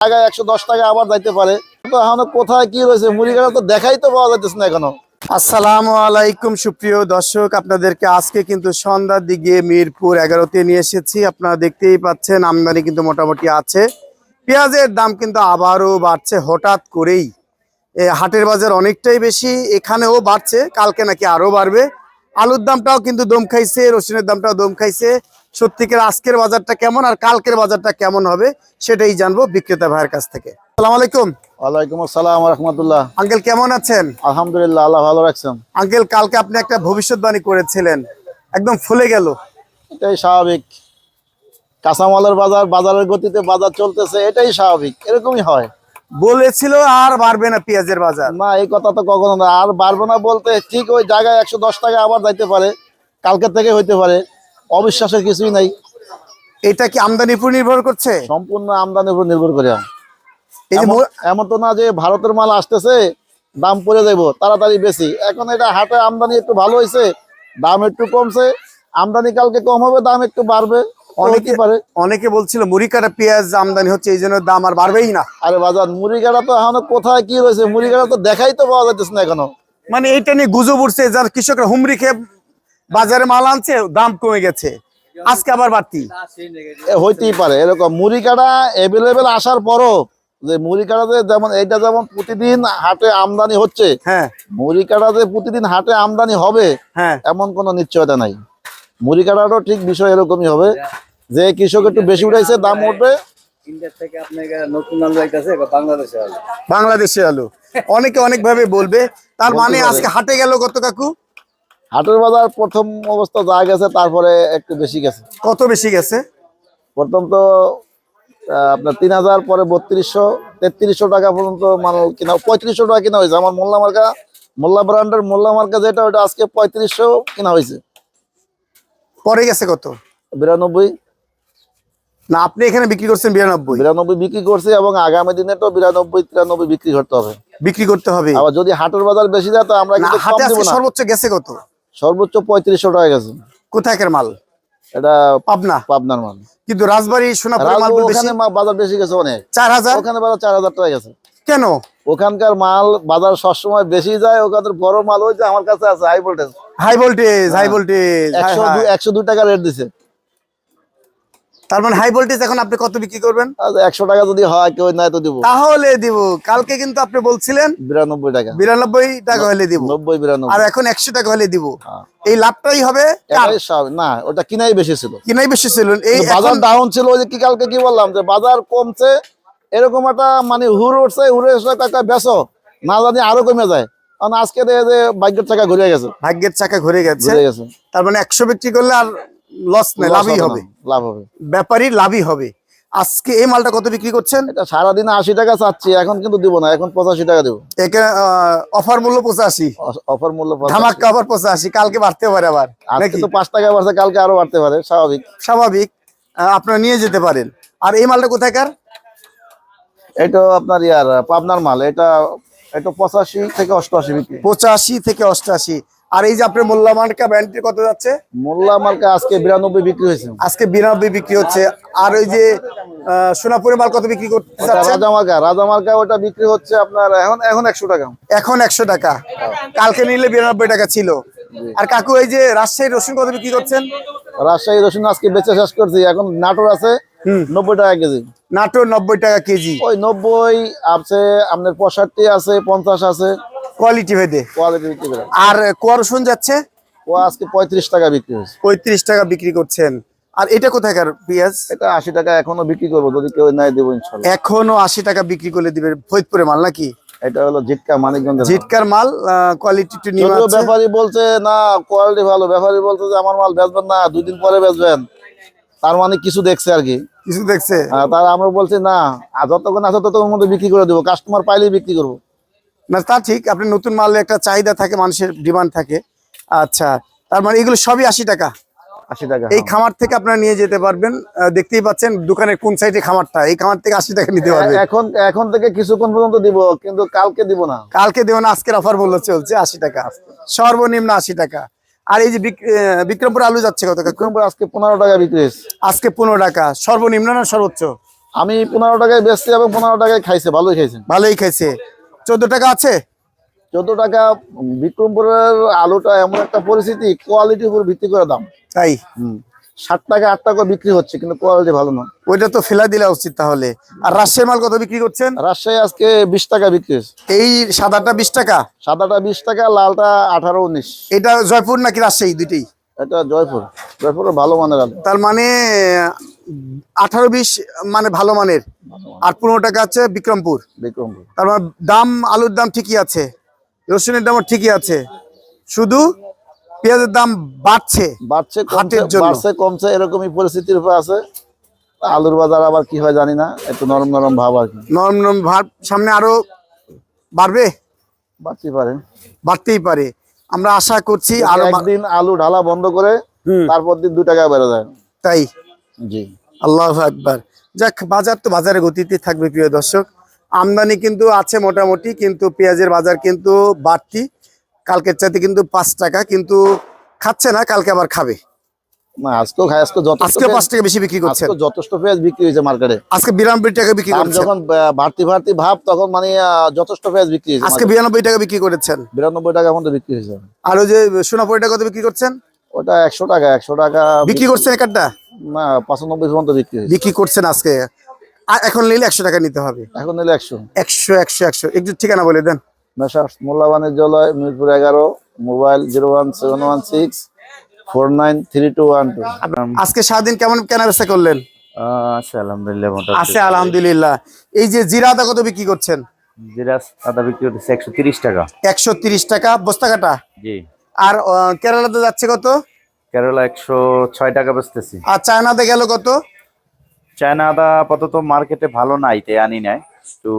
টাকায় একশো দশ টাকা আবার যাইতে পারে। এখনও কোথায় কি রয়েছে মুড়িঘাটা তো দেখাই তো পাওয়া যাইতেছে না এখনও। আসসালামু আলাইকুম সুপ্রিয় দর্শক, আপনাদেরকে আজকে কিন্তু সন্ধ্যার দিকে মিরপুর এগারোতে নিয়ে এসেছি। আপনারা দেখতেই পাচ্ছেন, আমদানি কিন্তু মোটামুটি আছে। পেঁয়াজের দাম কিন্তু আবারও বাড়ছে হঠাৎ করেই। হাটের বাজার অনেকটাই বেশি, এখানেও বাড়ছে, কালকে নাকি আরও বাড়বে। আলুর দামটাও কিন্তু দম খাইছে, রসুনের দামটাও দম খাইছে। সত্যিকার আজকের বাজারটা কেমন আর কালকের বাজারটা কেমন হবে সেটাই জানব বিক্রেতা ভাইয়ের কাছ থেকে। আসসালামু আলাইকুম। ওয়ালাইকুম আসসালাম রহমতুল্লাহ। আঙ্কেল কেমন আছেন? আলহামদুলিল্লাহ আল্লাহ ভালো রাখছেন। আঙ্কেল কালকে আপনি একটা ভবিষ্যৎবাণী করেছিলেন একদম ফুলে গেল। এটাই স্বাভাবিক। কাঁচামালের বাজার বাজারের গতিতে বাজার চলতেছে এটাই স্বাভাবিক। এরকমই হয়। বলেছিল আর বাড়বে না পেঁয়াজের বাজার। না এই কথা তো কখনো না। আর পারব না বলতে ঠিক ওই জায়গায় একশো দশ টাকা আবার যাইতে পারে। কালকে থেকে হইতে পারে। অবিশ্বাসের কিছুই নাই। এটা কি আমদানির উপর নির্ভর করছে? সম্পূর্ণ আমদানির উপর নির্ভর করে। এমন- তো না যে ভারতের মাল আসতেছে দাম পড়ে যাইব তাড়াতাড়ি বেশি। এখন এটা হাটে আমদানি একটু ভালো হয়েছে দাম একটু কমছে আমদানি কালকে কম হবে দাম একটু বাড়বে অনেকে পারে? অনেকে বলছিল মুড়ি কাটা পেঁয়াজ আমদানি হচ্ছে এই জন্য দাম আর বাড়বেই না। আরে বাজার মুড়িগাড়া তো এখন কোথায় কি রয়েছে? মুড়িগাড়া তো দেখাই তো পাওয়া যাইতেছে না এখনও। মানে এইটা নিয়ে গুজব উঠছে যার কৃষকরা হুমড়ি খেয়ে বাজারে মাল আনছে দাম কমে গেছে। আজকে আবার বাড়তি। হইতেই পারে। এরকম মুড়ি কাটা এভেলেবেল আসার পরও যে মুড়ি কাটাতে যেমন এইটা যেমন প্রতিদিন হাটে আমদানি হচ্ছে হ্যাঁ। মুড়ি কাটাতে প্রতিদিন হাটে আমদানি হবে হ্যাঁ। এমন কোনো নিশ্চয়তা নাই। মুড়ি কাটারও ঠিক বিষয় এরকমই হবে। যে কৃষক একটু বেশি উঠাইছে দাম উঠবে। বাংলাদেশে আলু। অনেকে অনেক ভাবে বলবে তার মানে আজকে হাটে গেল কত কাকু? হাটের বাজার প্রথম অবস্থা যা গেছে তারপরে একটু বেশি গেছে। কত বেশি গেছে? প্রথম তো আপনার তিন হাজার পরে বত্রিশশো তেত্রিশশো টাকা পর্যন্ত মাল কিনা পঁয়ত্রিশশো টাকা কিনা হয়েছে। আমার মোল্লা মার্কা মোল্লা ব্র্যান্ডের মোল্লা মার্কা যেটা ওটা আজকে পঁয়ত্রিশশো কিনা হয়েছে। পরে গেছে কত? বিরানব্বই। না আপনি এখানে বিক্রি করছেন বিরানব্বই। বিরানব্বই বিক্রি করছে এবং আগামী দিনে তো বিরানব্বই তিরানব্বই বিক্রি করতে হবে। বিক্রি করতে হবে। আবার যদি হাটের বাজার বেশি যায় তো আমরা সর্বোচ্চ গেছে কত? সর্বোচ্চ পঁয়ত্রিশশো টাকা গেছে। কোথাকার মাল? এটা পাবনা। পাবনার মাল। কিন্তু রাজবাড়ি সোনাপুরের মাল বেশি। ওখানে বাজার বেশি গেছে অনেক। চার হাজার? ওখানে বাজার চার হাজার টাকা গেছে। কেন? ওখানকার মাল বাজার সবসময় বেশি যায় ওখানে বড় মাল ওই যে আমার কাছে আছে high voltage high voltage high voltage একশো দু- একশো দুই টাকা রেট দিছে। তার মানে হাই ভোল্টেজ এখন আপনি কত বিক্রি করবেন? একশো টাকা যদি হয় কেউ নাই তো দিব। তাহলে দিব। কালকে কিন্তু আপনি বলছিলেন বিরানব্বই টাকা। বিরানব্বই টাকা হলে দিব। নব্বই বিরানব্বই। আর এখন একশো টাকা হলে দিব। হ্যাঁ। এই লাভটাই হবে। না ওটা কিনাই বেশি ছিল। কিনাই বেশি ছিল। এই বাজার ডাউন ছিল ওই যে কি কালকে কি বললাম যে বাজার কমছে এরকম একটা মানে হুর উঠছে এসে একটা বেসো না জানি আরও কমে যায়। কারণ আজকে যে বাইকের টাকা ঘুরে গেছে। ভাগ্যের চাকা ঘুরে গেছে। তার মানে একশো বিক্রি করলে আর লস নেই লাভই হবে লাভ হবে। ব্যাপারই লাভই হবে। আজকে এই মালটা কত বিক্রি করছেন? এটা সারাদিনে আশি টাকা চাচ্ছি এখন কিন্তু দিব না এখন পঁচাশি টাকা দেবো। এখানে অফার মূল্য পঁচাশি। অফার মূল্য। ধামাক্কা আবার পঁচাশি কালকে বাড়তে পারে আবার। আজকে তো পাঁচ টাকা বাড়ছে কালকে আরও বাড়তে পারে স্বাভাবিক। স্বাভাবিক আপনারা নিয়ে যেতে পারেন। আর এই মালটা কোথাকার এটা আপনার ইয়ার পাবনার মাল এটা এটা পঁচাশি থেকে অষ্টআশি বিক্রি। পঁচাশি থেকে অষ্টাশি আর এই যে আপনার মোল্লা মার্কা ব্যান্ডটি কত যাচ্ছে? মোল্লা মালকে আজকে বিরানব্বই বিক্রি হয়েছে। আজকে বিরানব্বই বিক্রি হচ্ছে। আর ওই যে আহ, সোনাপুরের মাল কত বিক্রি করতে রাজা মার্কা। রাজা মার্কা ওটা বিক্রি হচ্ছে আপনার এখন এখন একশো টাকা। এখন একশো টাকা। কালকে নিলে বিরানব্বই টাকা ছিল। আর কাকু এই যে রাজশাহীর রসুন কত বিক্রি করছেন? রাজশাহী রসুন আজকে বেচে শেষ করছি। এখন নাটোর আছে। নব্বই টাকা কেজি। নাটোর নব্বই টাকা কেজি। ওই নব্বই আছে আপনার পঁয়ষট্টি আছে পঞ্চাশ আছে। কোয়ালিটি ভেদে। কোয়ালিটি বিক্রি করে। আর যাচ্ছে? ও আজকে পঁয়ত্রিশ টাকা বিক্রি হয়েছে। পঁয়ত্রিশ টাকা বিক্রি করছেন। আর এটা কোথাকার পেঁয়াজ? এটা আশি টাকা এখনও বিক্রি করব যদি কেউ নাই দেবো ইনশাল্লাহ। এখনও আশি টাকা বিক্রি করলে দিবে ফরিদপুরে মাল নাকি? এটা হলো জিটকা মানিকগঞ্জের মাল। কোয়ালিটি একটু নিয়ে ব্যাপারী বলছে না কোয়ালিটি ভালো। ব্যাপারী বলছে যে আমার মাল বেচবেন না দুই দিন পরে বেচবেন। তার মানে কিছু দেখছে আর কি। কিছু দেখছে? আহ, তার আমরা বলছি না যতক্ষণ আছে ততক্ষণ মধ্যে বিক্রি করে দেবো কাস্টমার পাইলেই বিক্রি করব। না তা ঠিক আপনি নতুন মালে একটা চাহিদা থাকে মানুষের ডিমান্ড থাকে। আচ্ছা তার মানে এগুলো সবই আশি টাকা। আশি টাকা এই খামার থেকে আপনারা নিয়ে যেতে পারবেন। দেখতেই পাচ্ছেন দোকানের কোন সাইডে খামারটা। এই খামার থেকে আশি টাকা নিতে পারবেন এখন এখন থেকে কিছুক্ষণ পর্যন্ত দিব কিন্তু কালকে দিব না। কালকে দেবেন আজকের অফার মূল্য চলছে আশি টাকা। সর্বনিম্ন আশি টাকা। আর এই যে বিক- বিক্রমপুর আলু যাচ্ছে কত বিক্রমপুর আজকে পনেরো টাকা বিক্রি আজকে পনেরো টাকা। সর্বনিম্ন না সর্বোচ্চ? আমি পনেরো টাকায় বেচছি এবং পনেরো টাকায় খাইছে ভালোই খাইছে। ভালোই খাইছে। চোদ্দ টাকা আছে? চোদ্দ টাকা বিক্রমপুরের আলুটা এমন একটা পরিস্থিতি কোয়ালিটির উপর ভিত্তি করে দাম। তাই? ষাট টাকা আট টাকা বিক্রি হচ্ছে কিন্তু কোয়ালিটি ভালো না ওইটা তো ফেলা দিলে উচিত তাহলে। আর রাজশাহী মাল কত বিক্রি করছেন? রাজশাহী আজকে বিশ টাকা বিক্রি হয়েছে। এই সাদাটা বিশ টাকা? সাদাটা বিশ টাকা লালটা আঠারো উনিশ। এটা জয়পুর নাকি রাজশাহী দুইটাই? এটা জয়পুর। জয়পুরের ভালো মানের আলু। তার মানে আঠারো বিশ মানে ভালো মানের। আর পনেরো টাকা আছে বিক্রমপুর। বিক্রমপুর। তার মানে দাম আলুর দাম ঠিকই আছে। রসুনের দামও ঠিকই আছে। শুধু পেঁয়াজের দাম বাড়ছে বাড়ছে হাটের জন্য। বাড়ছে কমছে এরকমই পরিস্থিতির উপর আছে। আলুর বাজার আবার কি হয় জানি না একটু নরম নরম ভাব আর কি। নরম নরম ভাব সামনে আরও বাড়বে? বাড়তে পারে। বাড়তেই পারে। আমরা আশা করছি আরও একদিন আলু ঢালা বন্ধ করে তারপর দিন দু টাকা বেড়ে যায়। তাই। জি। আল্লাহ আকবার। যাক বাজার তো বাজারে গতিতে থাকবে প্রিয় দর্শক। আমদানি কিন্তু আছে মোটামুটি কিন্তু পেঁয়াজের বাজার কিন্তু বাড়তি। কালকের চাইতে কিন্তু পাঁচ টাকা কিন্তু খাচ্ছে না কালকে আবার খাবে। আজকেও খাই আজকে আজকে পাঁচ টাকা বেশি বিক্রি আজকে যথেষ্ট পেঁয়াজ বিক্রি হয়েছে মার্কেটে। আজকে বিরানব্বই টাকা বিক্রি দাম করছেন। যখন বাড়তি বাড়তি ভাব তখন মানে যথেষ্ট পেঁয়াজ বিক্রি হয়েছে আজকে বিরানব্বই টাকা বিক্রি করেছেন। বিরানব্বই টাকা বিক্রি হয়েছে। আর ওই যে সোনাপুরি টাকা কত বিক্রি করছেন? ওটা একশো টাকা একশো টাকা বিক্রি করছেন একটা না পঁচানব্বই পর্যন্ত বিক্রি হয়েছে। বিক্রি করছেন আজকে। আর এখন নিলে একশো টাকা নিতে হবে? এখন নিলে একশো। একশো একশো একশো। একটু ঠিকানা বলে দেন। মেশার্স মোল্লাবানের জলয় মিরপুর এগারো mobile zero one seven one six four nine three two one two. আজকে সারাদিন কেমন কেনা বেচা করলেন আচ্ছা আলহামদুলিল্লাহ মোটামুটি। আছে আলহামদুলিল্লাহ। এই যে জিরা আদা কত বিক্রি করছেন? জিরাস আদা বিক্রি হচ্ছে একশো তিরিশ টাকা। একশো তিরিশ টাকা বস্তা কাটা জি। আর আহ, কেরালাতে যাচ্ছে কত? কেরালা একশো ছয় টাকা বেচতেছি। আর চায়নাতে গেল কত? চায়না আদা আপাতত মার্কেটে ভালো নাই তাই আনি নাই একটু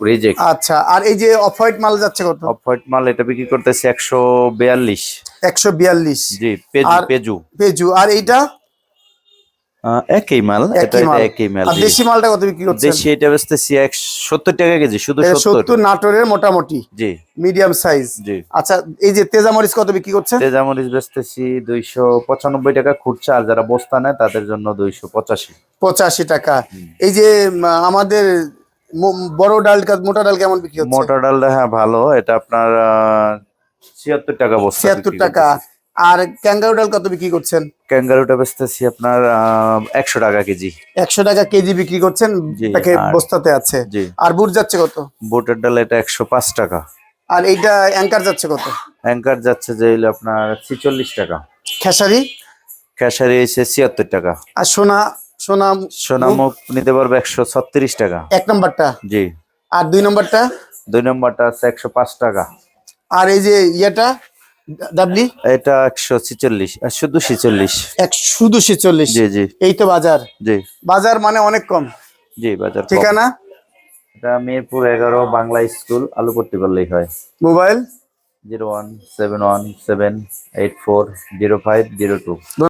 রিজেক্ট আচ্ছা আর এই যে অফ হোয়াইট মাল যাচ্ছে কত? অফ হোয়াইট মাল এটা বিক্রি করতেছি একশো বিয়াল্লিশ। একশো বিয়াল্লিশ। জি পেজু পেজু পেজু আর এইটা? একই মাল এটা একই মাল। আর দেশি মালটা কত বিক্রি করছেন? দেশি এটা বেচতেছি এক সত্তর টাকা কেজি শুধু এটা সত্তর। সত্তর নাটোরের মোটামুটি। জি। Medium size. জি। আচ্ছা এই যে তেজামরিচ কত বিক্রি করছেন তেজামরিচ বেচতেছি দুইশো পঁচানব্বই টাকা খুচরা আর যারা বস্তা নেয় তাদের জন্য দুইশো পঁচাশি। পঁচাশি টাকা। এই যে আমাদের বড় ডাল মোটা ডাল কেমন বিক্রি হচ্ছে? মোটা ডালটা হ্যাঁ ভালো এটা আপনার ছিয়াত্তর টাকা বস্তা ছিয়াত্তর বিক্রি টাকা। আর ক্যাঙ্গারু ডাল কত বিক্রি করছেন? ক্যাঙ্গারুটা বেচতেছি আপনার একশো টাকা কেজি। একশো টাকা কেজি বিক্রি করছেন বস্তাতে আছে। আর বুট যাচ্ছে কত? বুটের ডাল এটা একশো পাঁচ টাকা। আর এইটা অ্যাঙ্কার যাচ্ছে কত? অ্যাঙ্কার যাচ্ছে যে হইল আপনার ছিচল্লিশ টাকা। খেসারি? খেসারি এসে ছিয়াত্তর টাকা। আর সোনা সোনা সোনামুখ নিতে পারবে একশো ছত্রিশ টাকা। এক নম্বরটা? জি। আর দুই নম্বরটা? দুই নম্বরটা আছে একশো পাঁচ টাকা। আর এই যে ইয়েটা? ডাবলি এটা একশো ছিচল্লিশ শুধু ছিচল্লিশ। এক শুধু ছেচল্লিশ? জি জি। এই তো বাজার। জি। বাজার মানে অনেক কম। জি বাজার। ঠিকানা? এটা মিরপুর এগারো বাংলা স্কুল আলু বললেই হয়। Mobile? Zero one seven one seven eight four zero five zero two.